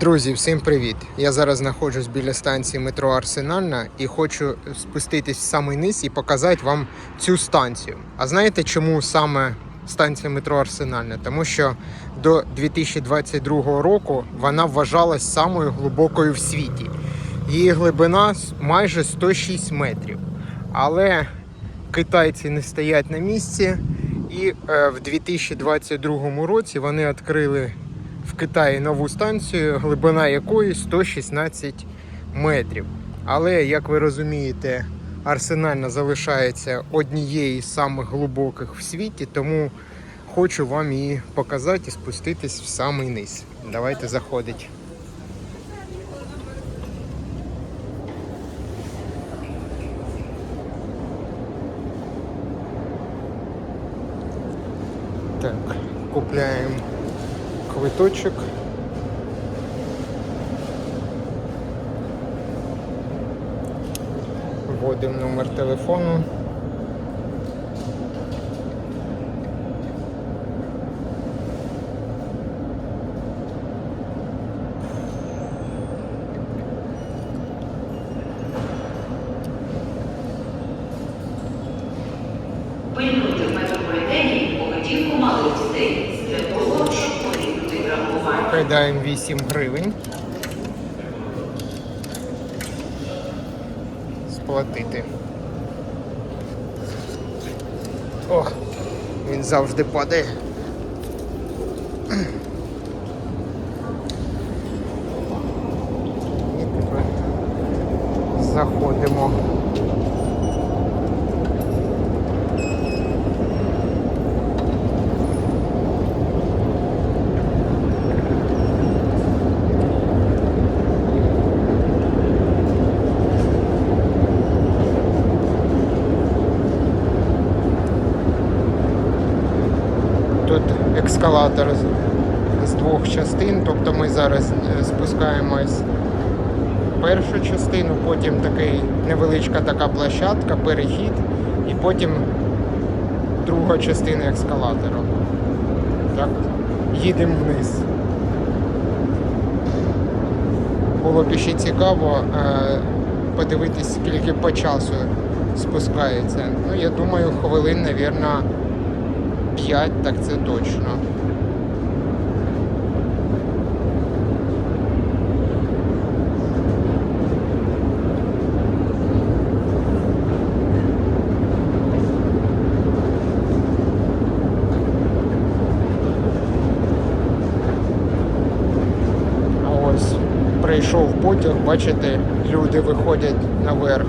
Друзі, всім привіт! Я зараз знаходжусь біля станції метро Арсенальна і хочу спуститись в самий низ і показати вам цю станцію. А знаєте, чому саме станція метро Арсенальна? Тому що до 2022 року вона вважалась самою глибокою в світі. Її глибина майже 106 метрів. Але китайці не стоять на місці, і е, в 2022 році вони відкрили в Китаї нову станцію, глибина якої 116 метрів. Але, як ви розумієте, Арсенальна залишається однією з самих глибоких в світі, тому хочу вам її показати і спуститись в самий низ. Давайте заходить. Так, купляємо квиточок. Вводимо номер телефону. Кидаємо 8 гривень. Сплатити. О, він завжди падає. І тепер заходимо. Тут ескалатор з, двох частин, тобто ми зараз е, спускаємось першу частину, потім такий невеличка така площадка, перехід, і потім друга частина ескалатору. Так, їдемо вниз. Було б ще цікаво е, подивитись, скільки по часу спускається. Ну, я думаю, хвилин, мабуть, 5, так це точно. Ось прийшов потяг, бачите, люди виходять наверх.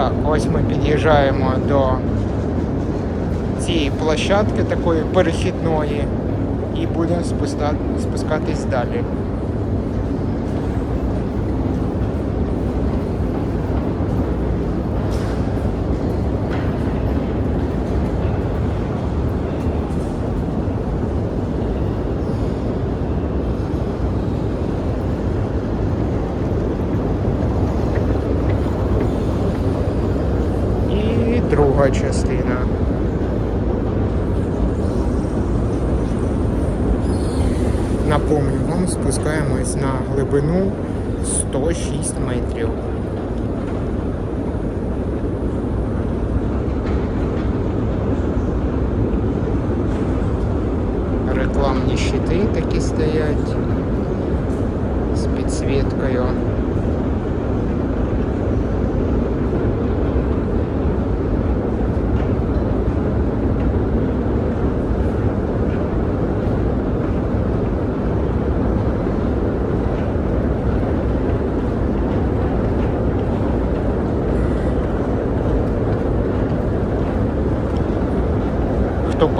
Так, ось ми під'їжджаємо до цієї площадки такої перехідної і будемо спускатись далі. І друга частина. Напомню вам, спускаємось на глибину 106 метрів. Рекламні щити такі стоять з підсвіткою.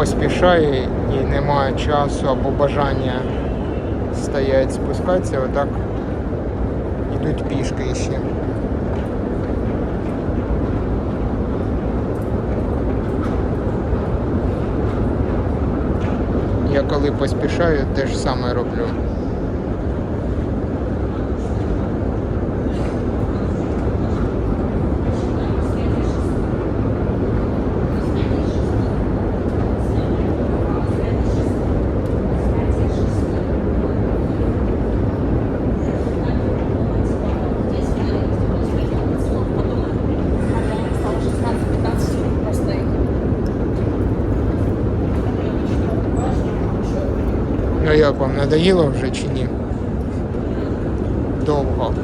Поспішає і немає часу або бажання стоять спускатися, отак йдуть пішки ще. Я коли поспішаю, те ж саме роблю. Ну як вам надоїло вже чи ні? Довго.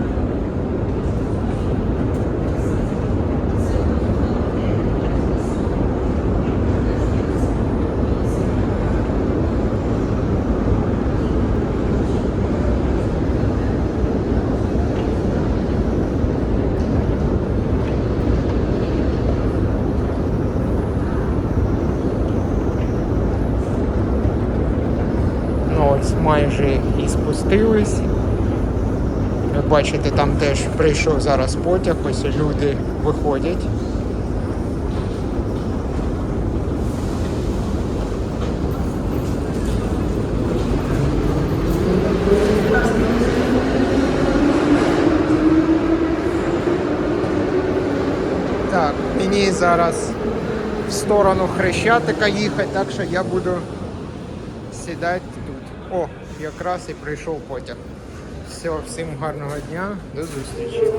Ну ось майже і спустились. Ви бачите, там теж прийшов зараз потяг, ось люди виходять. Мені зараз в сторону Хрещатика їхати, так що я буду сідати тут. О, якраз і прийшов потяг. Все, всім гарного дня, до зустрічі.